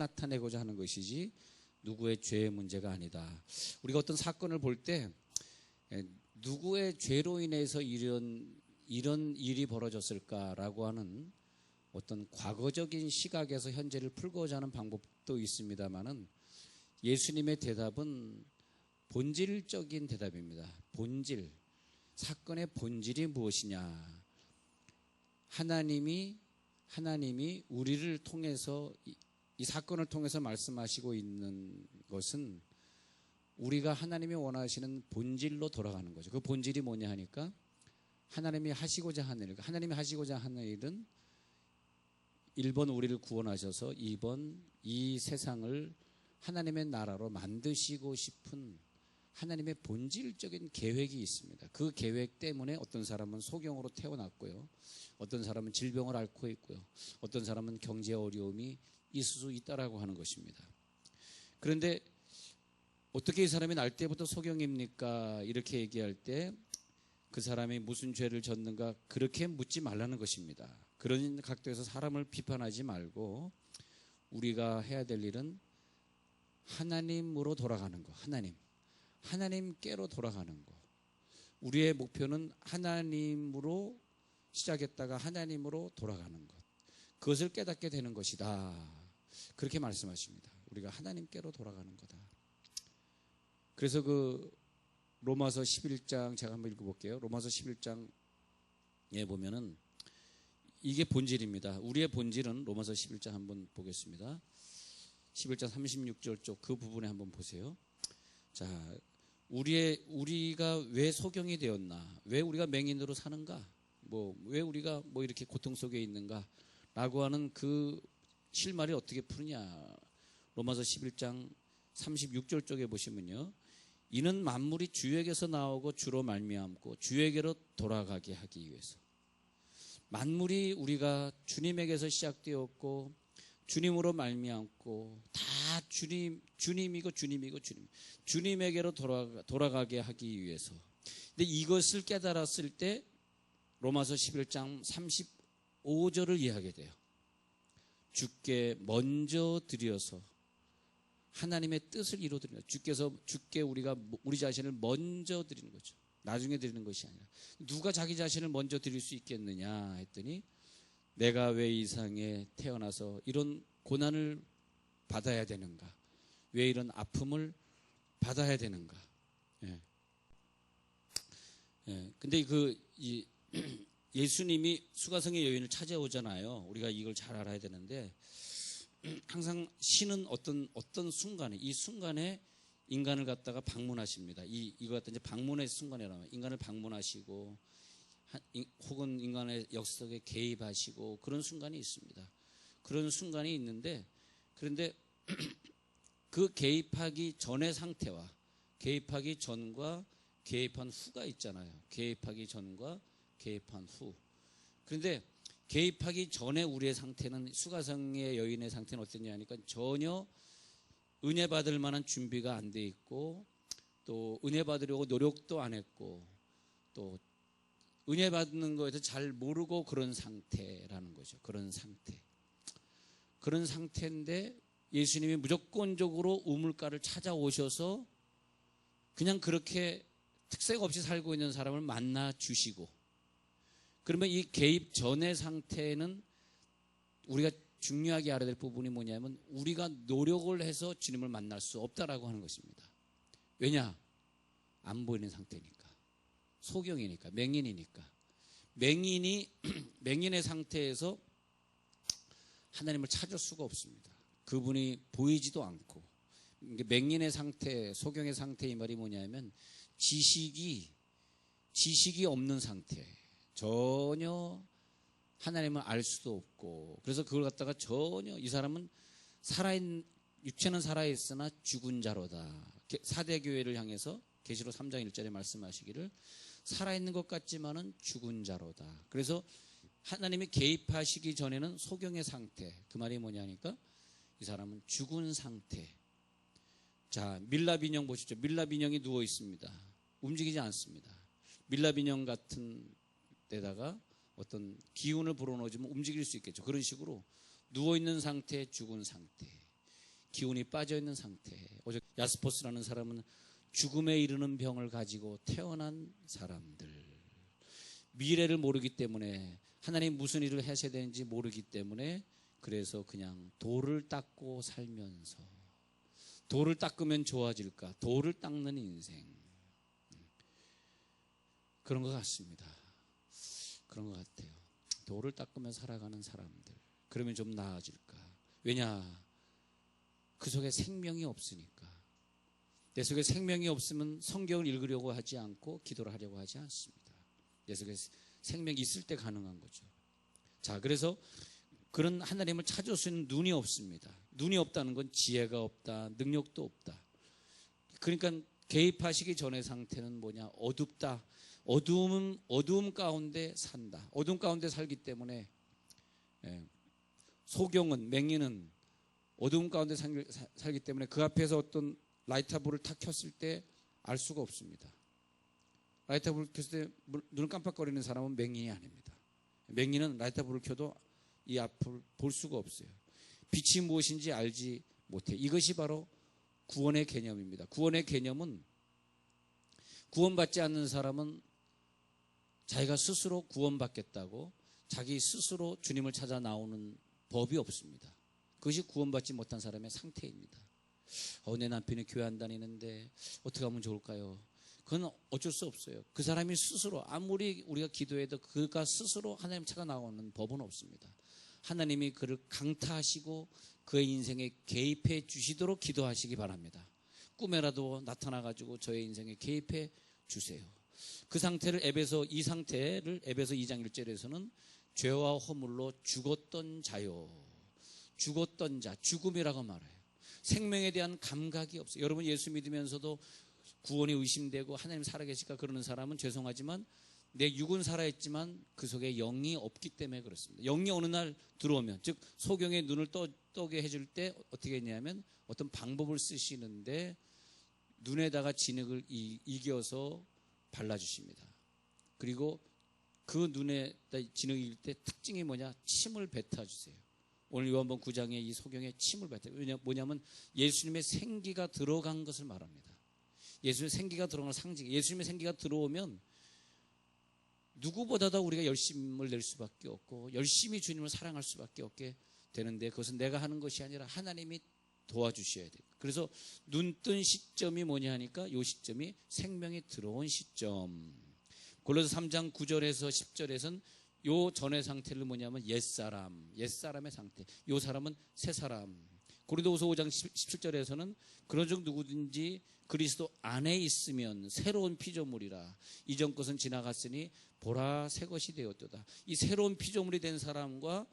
나타내고자 하는 것이지 누구의 죄의 문제가 아니다. 우리가 어떤 사건을 볼 때 누구의 죄로 인해서 이런 이런 일이 벌어졌을까라고 하는 어떤 과거적인 시각에서 현재를 풀고자 하는 방법도 있습니다만은 예수님의 대답은 본질적인 대답입니다. 본질. 사건의 본질이 무엇이냐? 하나님이 하나님이 우리를 통해서 이, 이 사건을 통해서 말씀하시고 있는 것은 우리가 하나님이 원하시는 본질로 돌아가는 거죠. 그 본질이 뭐냐 하니까 하나님이 하시고자 하는 일, 하나님이 하시고자 하는 일은 1번 우리를 구원하셔서 2번 이 세상을 하나님의 나라로 만드시고 싶은 하나님의 본질적인 계획이 있습니다. 그 계획 때문에 어떤 사람은 소경으로 태어났고요. 어떤 사람은 질병을 앓고 있고요. 어떤 사람은 경제 어려움이 있을 수 있다라고 하는 것입니다. 그런데 어떻게 이 사람이 날 때부터 소경입니까? 이렇게 얘기할 때 그 사람이 무슨 죄를 졌는가 그렇게 묻지 말라는 것입니다. 그런 각도에서 사람을 비판하지 말고 우리가 해야 될 일은 하나님으로 돌아가는 거. 하나님. 하나님께로 돌아가는 거. 우리의 목표는 하나님으로 시작했다가 하나님으로 돌아가는 것. 그것을 깨닫게 되는 것이다. 그렇게 말씀하십니다. 우리가 하나님께로 돌아가는 거다. 그래서 그 로마서 11장 제가 한번 읽어볼게요. 로마서 11장에 보면은 이게 본질입니다. 우리의 본질은 로마서 11장 한번 보겠습니다. 11장 36절 쪽 그 부분에 한번 보세요. 자, 우리의 우리가 왜 소경이 되었나? 왜 우리가 맹인으로 사는가? 뭐 왜 우리가 뭐 이렇게 고통 속에 있는가?라고 하는 그 실말이 어떻게 푸느냐? 로마서 11장 36절 쪽에 보시면요. 이는 만물이 주에게서 나오고 주로 말미암고 주에게로 돌아가게 하기 위해서 만물이 우리가 주님에게서 시작되었고 주님으로 말미암고 다 주님 주님이고 주님이고 주님 주님에게로 돌아가, 돌아가게 하기 위해서 근데 이것을 깨달았을 때 로마서 11장 35절을 이해하게 돼요. 주께 먼저 드려서 하나님의 뜻을 이루어드리는 주께서 주께 우리가 우리 자신을 먼저 드리는 거죠. 나중에 드리는 것이 아니라 누가 자기 자신을 먼저 드릴 수 있겠느냐 했더니 내가 왜 이 상에 태어나서 이런 고난을 받아야 되는가? 왜 이런 아픔을 받아야 되는가? 예. 예. 근데 그, 이, 예수님이 수가성의 여인을 찾아오잖아요. 우리가 이걸 잘 알아야 되는데, 항상 신은 어떤, 어떤 순간에, 이 순간에 인간을 갖다가 방문하십니다. 이, 이거 갖다 이제 방문의 순간이라면, 인간을 방문하시고, 혹은 인간의 역석에 개입하시고, 그런 순간이 있습니다. 그런 순간이 있는데, 그런데 그 개입하기 전의 상태와 개입하기 전과 개입한 후가 있잖아요. 개입하기 전과 개입한 후. 그런데 개입하기 전에 우리의 상태는 수가성의 여인의 상태는 어땠냐 하니까 전혀 은혜 받을 만한 준비가 안 돼 있고 또 은혜 받으려고 노력도 안 했고 또 은혜 받는 거에 대해서 잘 모르고 그런 상태라는 거죠. 그런 상태. 그런 상태인데 예수님이 무조건적으로 우물가를 찾아오셔서 그냥 그렇게 특색 없이 살고 있는 사람을 만나 주시고 그러면 이 개입 전의 상태는 우리가 중요하게 알아야 될 부분이 뭐냐면 우리가 노력을 해서 주님을 만날 수 없다라고 하는 것입니다. 왜냐? 안 보이는 상태니까. 소경이니까, 맹인이니까. 맹인이, 맹인의 상태에서 하나님을 찾을 수가 없습니다. 그분이 보이지도 않고 맹인의 상태, 소경의 상태 이 말이 뭐냐면 지식이 지식이 없는 상태. 전혀 하나님을 알 수도 없고 그래서 그걸 갖다가 전혀 이 사람은 살아있 육체는 살아있으나 죽은 자로다. 사대 교회를 향해서 계시록 3장 1절에 말씀하시기를 살아있는 것 같지만은 죽은 자로다. 그래서 하나님이 개입하시기 전에는 소경의 상태. 그 말이 뭐냐니까 이 사람은 죽은 상태. 자, 밀랍 인형 보시죠. 밀랍 인형이 누워 있습니다. 움직이지 않습니다. 밀랍 인형 같은 데다가 어떤 기운을 불어넣어주면 움직일 수 있겠죠. 그런 식으로 누워 있는 상태, 죽은 상태. 기운이 빠져 있는 상태. 오직 야스포스라는 사람은 죽음에 이르는 병을 가지고 태어난 사람들. 미래를 모르기 때문에 하나님 무슨 일을 하셔야 되는지 모르기 때문에 그래서 그냥 돌을 닦고 살면서 돌을 닦으면 좋아질까? 돌을 닦는 인생. 그런 것 같습니다. 그런 것 같아요. 돌을 닦으며 살아가는 사람들. 그러면 좀 나아질까? 왜냐? 그 속에 생명이 없으니까. 내 속에 생명이 없으면 성경을 읽으려고 하지 않고 기도를 하려고 하지 않습니다. 내 속에 생명이 있을 때 가능한 거죠. 자, 그래서 그런 하나님을 찾을 수 있는 눈이 없습니다. 눈이 없다는 건 지혜가 없다, 능력도 없다. 그러니까 개입하시기 전의 상태는 뭐냐? 어둡다. 어두움은 어두움 가운데 산다. 어두움 가운데 살기 때문에 예, 소경은 맹인은 어두움 가운데 살, 살기 때문에 그 앞에서 어떤 라이터불을 탁 켰을 때 알 수가 없습니다. 라이터불을 켰을 때 눈을 깜빡거리는 사람은 맹인이 아닙니다. 맹인은 라이터불을 켜도 이 앞을 볼 수가 없어요. 빛이 무엇인지 알지 못해. 이것이 바로 구원의 개념입니다. 구원의 개념은 구원받지 않는 사람은 자기가 스스로 구원받겠다고 자기 스스로 주님을 찾아 나오는 법이 없습니다. 그것이 구원받지 못한 사람의 상태입니다. 어, 내 남편이 교회 안 다니는데 어떻게 하면 좋을까요? 그건 어쩔 수 없어요. 그 사람이 스스로 아무리 우리가 기도해도 그가 스스로 하나님 찾아 나오는 법은 없습니다. 하나님이 그를 강타하시고 그의 인생에 개입해 주시도록 기도하시기 바랍니다. 꿈에라도 나타나 가지고 저의 인생에 개입해 주세요. 그 상태를 에베소 이 상태를 에베소 2장 1절에서는 죄와 허물로 죽었던 자요. 죽었던 자, 죽음이라고 말해요. 생명에 대한 감각이 없어요. 여러분 예수 믿으면서도 구원이 의심되고 하나님 살아계실까 그러는 사람은 죄송하지만 내 육은 살아있지만 그 속에 영이 없기 때문에 그렇습니다. 영이 어느 날 들어오면 즉 소경의 눈을 떠, 떠게 해줄 때 어떻게 했냐면 어떤 방법을 쓰시는데 눈에다가 진흙을 이, 이겨서 발라주십니다. 그리고 그 눈에 진흙이 일때 특징이 뭐냐? 침을 뱉어주세요. 오늘 요한번 9장에 이 소경에 침을 뱉어요. 뭐냐면 예수님의 생기가 들어간 것을 말합니다. 예수님의 생기가 들어간 상징. 예수님의 생기가 들어오면 누구보다도 우리가 열심을 낼 수밖에 없고 열심히 주님을 사랑할 수밖에 없게 되는데 그것은 내가 하는 것이 아니라 하나님이 도와주셔야 돼요. 그래서 눈 뜬 시점이 뭐냐 하니까 이 시점이 생명이 들어온 시점. 골로새 3장 9절에서 10절에서는 요 전의 상태를 뭐냐면 옛사람, 옛사람의 상태. 요 사람은 새 사람. 고린도후서 5장 17절에서는 그런 적 누구든지 그리스도 안에 있으면 새로운 피조물이라 이전 것은 지나갔으니 보라 새 것이 되었도다. 이 새로운 피조물이 된 사람과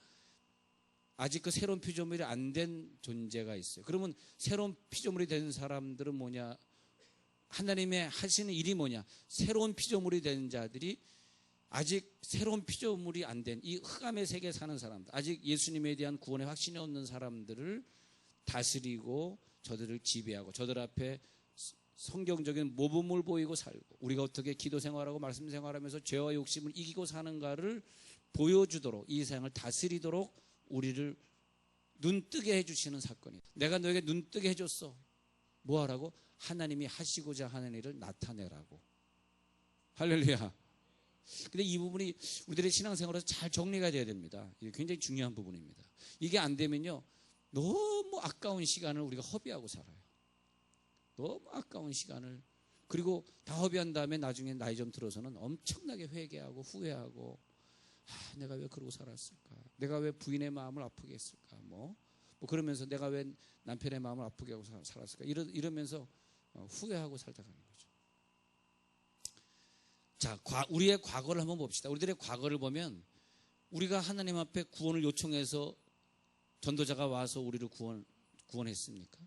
아직 그 새로운 피조물이 안 된 존재가 있어요. 그러면 새로운 피조물이 된 사람들은 뭐냐? 하나님의 하시는 일이 뭐냐? 새로운 피조물이 된 자들이 아직 새로운 피조물이 안 된 이 흑암의 세계에 사는 사람들, 아직 예수님에 대한 구원의 확신이 없는 사람들을 다스리고 저들을 지배하고 저들 앞에 성경적인 모범을 보이고 살고 우리가 어떻게 기도 생활하고 말씀 생활하면서 죄와 욕심을 이기고 사는가를 보여주도록 이 세상을 다스리도록 우리를 눈 뜨게 해주시는 사건이 내가 너에게 눈 뜨게 해줬어. 뭐 하라고? 하나님이 하시고자 하는 일을 나타내라고. 할렐루야. 근데 이 부분이 우리들의 신앙생활에서 잘 정리가 돼야 됩니다. 이게 굉장히 중요한 부분입니다. 이게 안 되면요 너무 아까운 시간을 우리가 허비하고 살아요. 너무 아까운 시간을. 그리고 다 허비한 다음에 나중에 나이 좀 들어서는 엄청나게 회개하고 후회하고 아, 내가 왜 그러고 살았을까? 내가 왜 부인의 마음을 아프게 했을까? 뭐, 뭐 그러면서 내가 왜 남편의 마음을 아프게 하고 살았을까? 이러, 이러면서 어, 후회하고 살다 가는 거죠. 자, 과, 우리의 과거를 한번 봅시다. 우리들의 과거를 보면 우리가 하나님 앞에 구원을 요청해서 전도자가 와서 우리를 구원, 구원했습니까?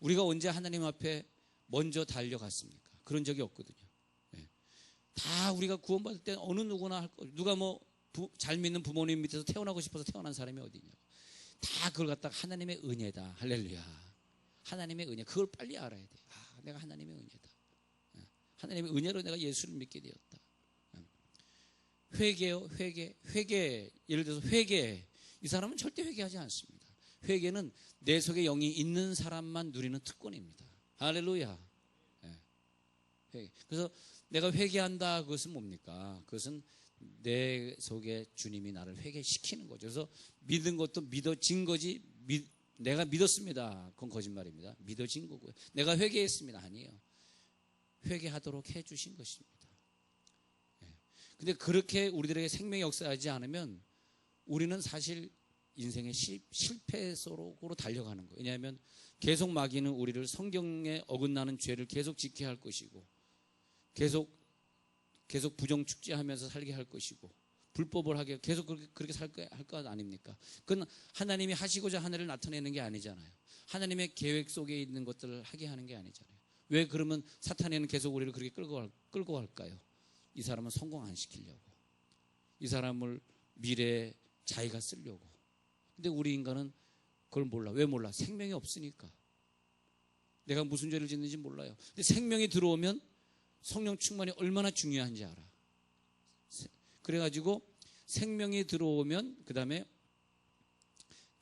우리가 언제 하나님 앞에 먼저 달려갔습니까? 그런 적이 없거든요. 네. 다 우리가 구원받을 때 어느 누구나 할 거, 누가 뭐 잘 믿는 부모님 밑에서 태어나고 싶어서 태어난 사람이 어디냐. 다 그걸 갖다가 하나님의 은혜다. 할렐루야. 하나님의 은혜. 그걸 빨리 알아야 돼. 아, 내가 하나님의 은혜다. 네. 하나님의 은혜로 내가 예수를 믿게 되었다. 네. 회개요, 회개, 회개. 예를 들어서 회개. 이 사람은 절대 회개하지 않습니다. 회개는 내 속에 영이 있는 사람만 누리는 특권입니다. 할렐루야. 예. 회개. 그래서 내가 회개한다 그것은 뭡니까? 그것은 내 속에 주님이 나를 회개시키는 거죠. 그래서 믿은 것도 믿어진 거지 믿, 내가 믿었습니다. 그건 거짓말입니다. 믿어진 거고요. 내가 회개했습니다. 아니에요. 회개하도록 해 주신 것입니다. 예. 근데 그렇게 우리들에게 생명이 역사하지 않으면 우리는 사실 인생의 실, 실패 속으로 달려가는 거예요. 왜냐하면 계속 마귀는 우리를 성경에 어긋나는 죄를 계속 지게 할 것이고 계속 계속 부정 축제하면서 살게 할 것이고 불법을 하게 계속 그렇게, 그렇게 살것 아닙니까? 그건 하나님이 하시고자 하늘을 나타내는 게 아니잖아요. 하나님의 계획 속에 있는 것들을 하게 하는 게 아니잖아요. 왜 그러면 사탄에는 계속 우리를 그렇게 끌고, 갈, 끌고 갈까요? 이 사람은 성공 안 시키려고. 이 사람을 미래에 자기가 쓰려고. 근데 우리 인간은 그걸 몰라. 왜 몰라? 생명이 없으니까. 내가 무슨 죄를 짓는지 몰라요. 근데 생명이 들어오면 성령 충만이 얼마나 중요한지 알아. 그래가지고 생명이 들어오면 그 다음에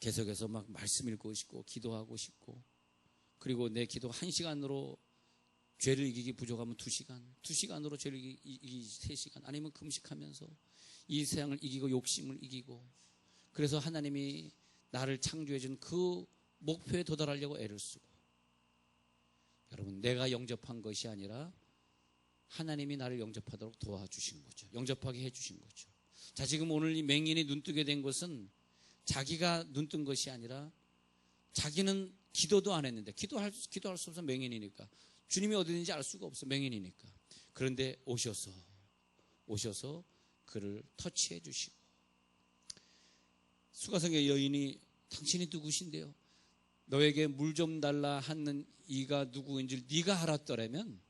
계속해서 막 말씀 읽고 싶고 기도하고 싶고 그리고 내 기도 한 시간으로 죄를 이기기 부족하면 두 시간, 두 시간으로 죄를 이기기 세 시간, 아니면 금식하면서 이 세상을 이기고 욕심을 이기고 그래서 하나님이 나를 창조해준 그 목표에 도달하려고 애를 쓰고 여러분 내가 영접한 것이 아니라 하나님이 나를 영접하도록 도와주신 거죠. 영접하게 해주신 거죠. 자, 지금 오늘 이 맹인이 눈뜨게 된 것은 자기가 눈뜬 것이 아니라 자기는 기도도 안 했는데 기도할, 기도할 수 없어 맹인이니까 주님이 어디 있는지 알 수가 없어 맹인이니까 그런데 오셔서 오셔서 그를 터치해 주시고 수가성의 여인이 당신이 누구신데요? 너에게 물 좀 달라 하는 이가 누구인지 네가 알았더라면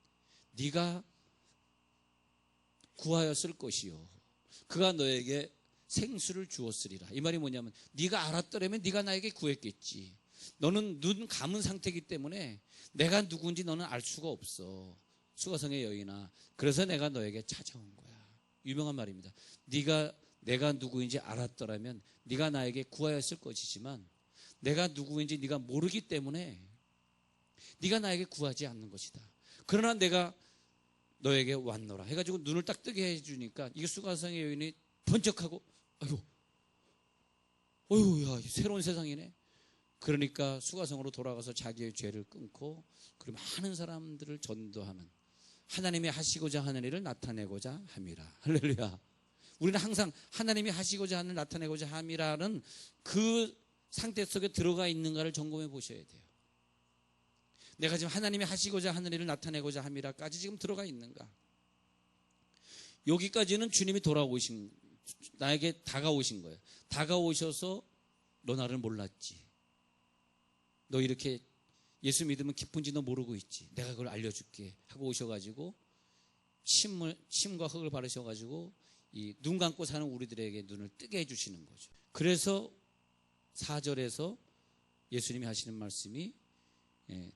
네가 구하였을 것이요. 그가 너에게 생수를 주었으리라. 이 말이 뭐냐면 네가 알았더라면 네가 나에게 구했겠지. 너는 눈 감은 상태이기 때문에 내가 누군지 너는 알 수가 없어. 수가성의 여인아. 그래서 내가 너에게 찾아온 거야. 유명한 말입니다. 네가 내가 누구인지 알았더라면 네가 나에게 구하였을 것이지만 내가 누구인지 네가 모르기 때문에 네가 나에게 구하지 않는 것이다. 그러나 내가 너에게 왔노라. 해가지고 눈을 딱 뜨게 해주니까 이게 수가성의 여인이 번쩍하고 아유 어휴 야 새로운 세상이네. 그러니까 수가성으로 돌아가서 자기의 죄를 끊고 그리고 많은 사람들을 전도하는 하나님이 하시고자 하는 일을 나타내고자 함이라. 할렐루야. 우리는 항상 하나님이 하시고자 하는 나타내고자 함이라는 그 상태 속에 들어가 있는가를 점검해 보셔야 돼요 내가 지금 하나님이 하시고자 하는 일을 나타내고자 함이라까지 지금 들어가 있는가? 여기까지는 주님이 돌아오신 나에게 다가오신 거예요. 다가오셔서 너 나를 몰랐지. 너 이렇게 예수 믿으면 기쁜지 너 모르고 있지. 내가 그걸 알려줄게 하고 오셔가지고 침을 침과 흙을 바르셔가지고 이 눈 감고 사는 우리들에게 눈을 뜨게 해주시는 거죠. 그래서 4절에서 예수님이 하시는 말씀이 예,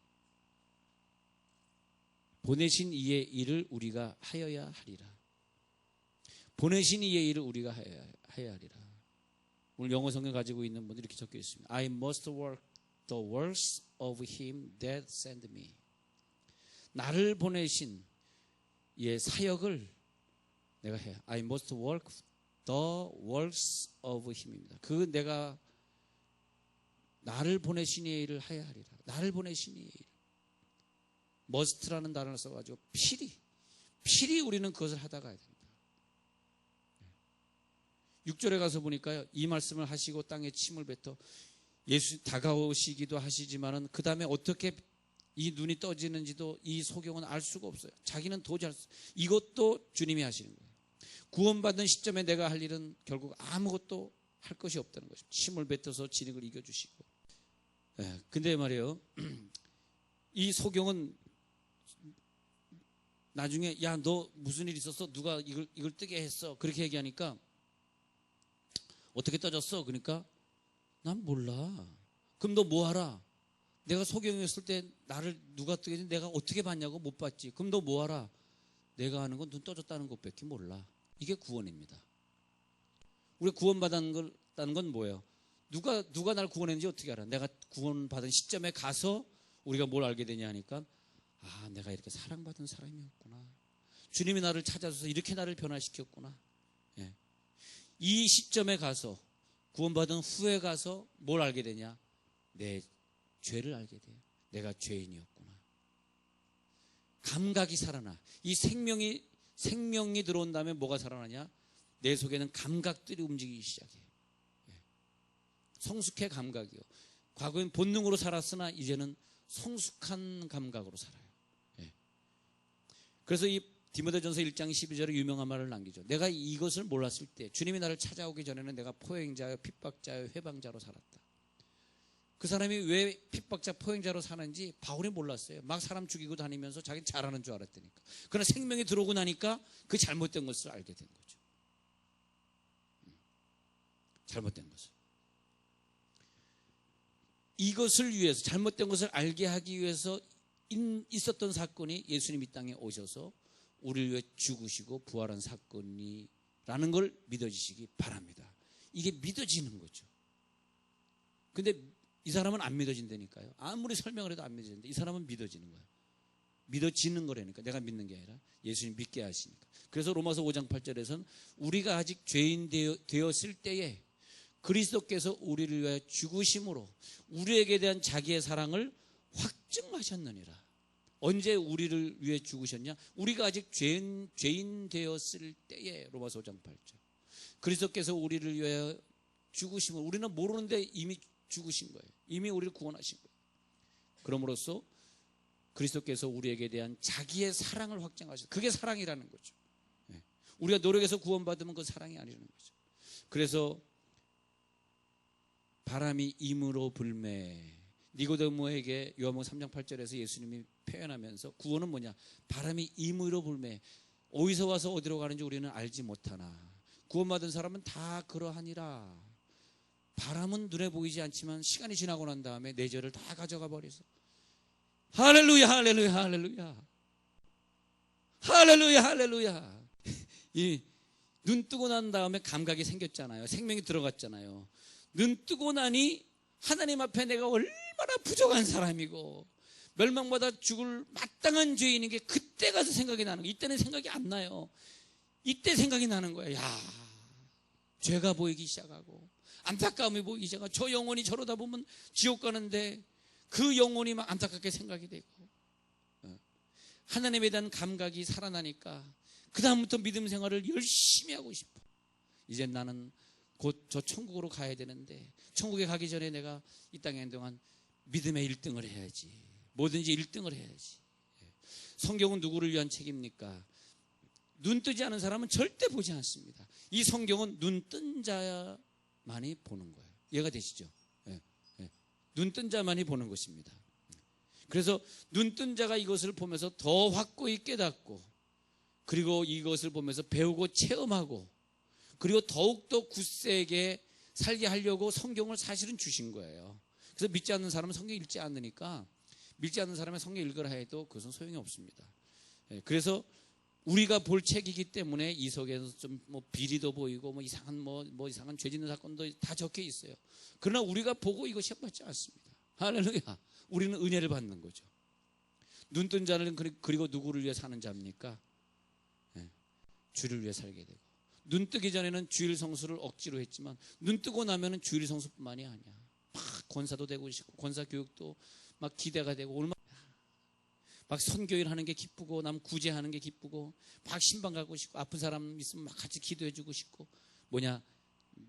보내신 이의 일을 우리가 하여야 하리라. 보내신 이의 일을 우리가 하여야, 하리라. 오늘 영어 성경 가지고 있는 분들이 이렇게 적혀 있습니다. I must work the works of him that sent me. 나를 보내신 이의 사역을 내가 해야. I must work the works of him입니다. 그 내가 나를 보내신 이의 일을 하여야 하리라. 나를 보내신 이의 일. 머스트라는 단어를 써가지고 필히 필히 우리는 그것을 하다 가야 됩니다. 6절에 가서 보니까요 이 말씀을 하시고 땅에 침을 뱉어 예수 다가오시기도 하시지만은 그 다음에 어떻게 이 눈이 떠지는지도 이 소경은 알 수가 없어요. 자기는 도저히 알 수, 이것도 주님이 하시는 거예요. 구원받은 시점에 내가 할 일은 결국 아무것도 할 것이 없다는 것입니다. 침을 뱉어서 진흙을 이겨주시고. 예, 근데 말이에요. 이 소경은 나중에 야 너 무슨 일 있었어? 누가 이걸 이걸 뜨게 했어? 그렇게 얘기하니까 어떻게 떠졌어? 그러니까 난 몰라. 그럼 너 뭐 하라? 내가 소경이었을 때 나를 누가 뜨게 했는지 내가 어떻게 봤냐고 못 봤지. 그럼 너 뭐 하라? 내가 하는 건 눈 떠졌다는 것밖에 몰라. 이게 구원입니다. 우리 구원받은 건 뭐예요? 누가 누가 날 구원했는지 어떻게 알아? 내가 구원받은 시점에 가서 우리가 뭘 알게 되냐 하니까 아, 내가 이렇게 사랑받은 사람이었구나. 주님이 나를 찾아줘서 이렇게 나를 변화시켰구나. 예. 이 시점에 가서 구원받은 후에 가서 뭘 알게 되냐? 내 죄를 알게 돼. 내가 죄인이었구나. 감각이 살아나. 이 생명이 생명이 들어온 다음에 뭐가 살아나냐? 내 속에는 감각들이 움직이기 시작해. 예. 성숙해 감각이요. 과거엔 본능으로 살았으나 이제는 성숙한 감각으로 살아요. 예. 그래서 이 디모데전서 1장 12절에 유명한 말을 남기죠. 내가 이것을 몰랐을 때 주님이 나를 찾아오기 전에는 내가 포행자여 핍박자여 회방자로 살았다. 그 사람이 왜 핍박자 포행자로 사는지 바울이 몰랐어요. 막 사람 죽이고 다니면서 자기 잘하는 줄 알았다니까. 그러나 생명이 들어오고 나니까 그 잘못된 것을 알게 된 거죠. 음. 잘못된 것을. 이것을 위해서 잘못된 것을 알게 하기 위해서 있었던 사건이 예수님 이 땅에 오셔서 우리를 위해 죽으시고 부활한 사건이라는 걸 믿어지시기 바랍니다. 이게 믿어지는 거죠. 근데 이 사람은 안 믿어진다니까요. 아무리 설명을 해도 안 믿어지는데 이 사람은 믿어지는 거예요. 믿어지는 거라니까. 내가 믿는 게 아니라 예수님 믿게 하시니까. 그래서 로마서 5장 8절에서는 우리가 아직 죄인 되었을 때에 그리스도께서 우리를 위해 죽으심으로 우리에게 대한 자기의 사랑을 확증하셨느니라. 언제 우리를 위해 죽으셨냐? 우리가 아직 죄인, 죄인 되었을 때에 로마서 5장 8절. 그리스도께서 우리를 위해 죽으심을 우리는 모르는데 이미 죽으신 거예요. 이미 우리를 구원하신 거예요. 그럼으로써 그리스도께서 우리에게 대한 자기의 사랑을 확증하셨어요. 그게 사랑이라는 거죠. 예. 우리가 노력해서 구원받으면 그 사랑이 아니라는 거죠. 그래서 바람이 임으로 불매 니고데모에게 요한복음 3장 8절에서 예수님이 표현하면서 구원은 뭐냐? 바람이 임으로 불매. 어디서 와서 어디로 가는지 우리는 알지 못하나. 구원받은 사람은 다 그러하니라. 바람은 눈에 보이지 않지만 시간이 지나고 난 다음에 내 죄를 다 가져가 버려서. 할렐루야 할렐루야 할렐루야. 할렐루야 할렐루야. 이 눈 뜨고 난 다음에 감각이 생겼잖아요. 생명이 들어갔잖아요. 눈 뜨고 나니 하나님 앞에 내가 얼 마나 부족한 사람이고 멸망받아 죽을 마땅한 죄인인 게 그때 가서 생각이 나는 거예요 이때는 생각이 안 나요 이때 생각이 나는 거예요 야 죄가 보이기 시작하고 안타까움이 보이기 시작하고 저 영혼이 저러다 보면 지옥 가는데 그 영혼이 막 안타깝게 생각이 되고 어. 하나님에 대한 감각이 살아나니까 그 다음부터 믿음 생활을 열심히 하고 싶어. 이제 나는 곧 저 천국으로 가야 되는데 천국에 가기 전에 내가 이 땅에 있는 동안 믿음의 1등을 해야지. 뭐든지 1등을 해야지. 예. 성경은 누구를 위한 책입니까? 눈 뜨지 않은 사람은 절대 보지 않습니다. 이 성경은 눈 뜬 자만이 보는 거예요. 이해가 되시죠? 예, 예. 눈뜬 자만이 보는 것입니다. 그래서 눈 뜬 자가 이것을 보면서 더 확고히 깨닫고 그리고 이것을 보면서 배우고 체험하고 그리고 더욱더 굳세게 살게 하려고 성경을 사실은 주신 거예요. 그래서 믿지 않는 사람은 성경 읽지 않으니까 믿지 않는 사람의 성경 읽으라 해도 그것은 소용이 없습니다. 예, 그래서 우리가 볼 책이기 때문에 이 속에서 좀 뭐 비리도 보이고 뭐 이상한 뭐, 뭐 이상한 죄 짓는 사건도 다 적혀 있어요. 그러나 우리가 보고 시험 받지 않습니다. 할렐루야. 우리는 은혜를 받는 거죠. 눈 뜬 자는 그리고 누구를 위해 사는 자입니까? 네. 주를 위해 살게 되고. 눈 뜨기 전에는 주일 성수를 억지로 했지만 눈 뜨고 나면은 주일 성수뿐만이 아니야. 막 권사도 되고 싶고 권사 교육도 막 기대가 되고 얼마 막 선교일 하는 게 기쁘고 남 구제하는 게 기쁘고 막 신방 가고 싶고 아픈 사람 있으면 막 같이 기도해 주고 싶고 뭐냐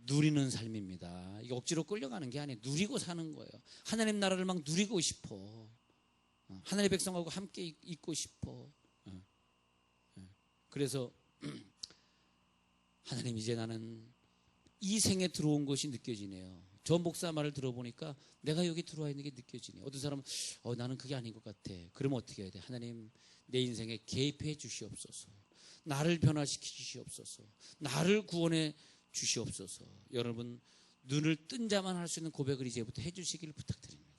누리는 삶입니다. 이게 억지로 끌려가는 게 아니에요. 누리고 사는 거예요. 하나님 나라를 막 누리고 싶어. 어, 하나님의 백성하고 함께 있고 싶어. 어, 어. 그래서 하나님 이제 나는 이 생에 들어온 것이 느껴지네요. 저 목사 말을 들어보니까 내가 여기 들어와 있는 게 느껴지네. 어떤 사람은 어, 나는 그게 아닌 것 같아. 그러면 어떻게 해야 돼? 하나님 내 인생에 개입해 주시옵소서. 나를 변화시키 주시옵소서. 나를 구원해 주시옵소서. 여러분 눈을 뜬 자만 할 수 있는 고백을 이제부터 해주시기를 부탁드립니다.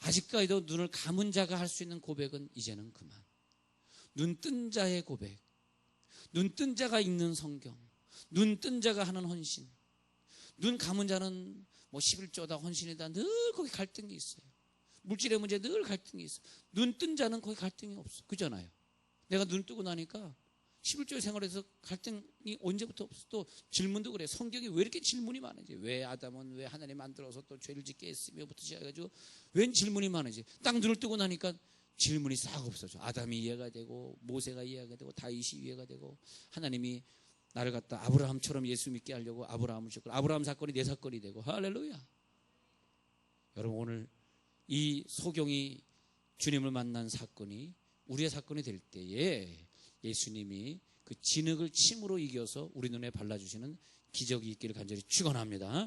아직까지도 눈을 감은 자가 할 수 있는 고백은 이제는 그만. 눈 뜬 자의 고백, 눈 뜬 자가 읽는 성경, 눈 뜬 자가 하는 헌신, 눈 감은 자는 뭐 11조다 헌신이다 늘 거기 갈등이 있어요. 물질의 문제 늘 갈등이 있어. 눈 뜬 자는 거기 갈등이 없어. 그잖아요. 내가 눈 뜨고 나니까 11조의 생활에서 갈등이 언제부터 없어. 또 질문도 그래. 성경이 왜 이렇게 질문이 많은지. 왜 아담은 왜 하나님 만들어서 또 죄를 짓게 했으며부터 시작해가지고 웬 질문이 많은지. 딱 눈을 뜨고 나니까 질문이 싹 없어져. 아담이 이해가 되고 모세가 이해가 되고 다윗이 이해가 되고 하나님이 나를 갖다 아브라함처럼 예수 믿게 하려고 아브라함을 줬고 아브라함 사건이 내 사건이 되고 할렐루야. 여러분 오늘 이 소경이 주님을 만난 사건이 우리의 사건이 될 때에 예수님이 그 진흙을 침으로 이겨서 우리 눈에 발라주시는 기적이 있기를 간절히 축원합니다.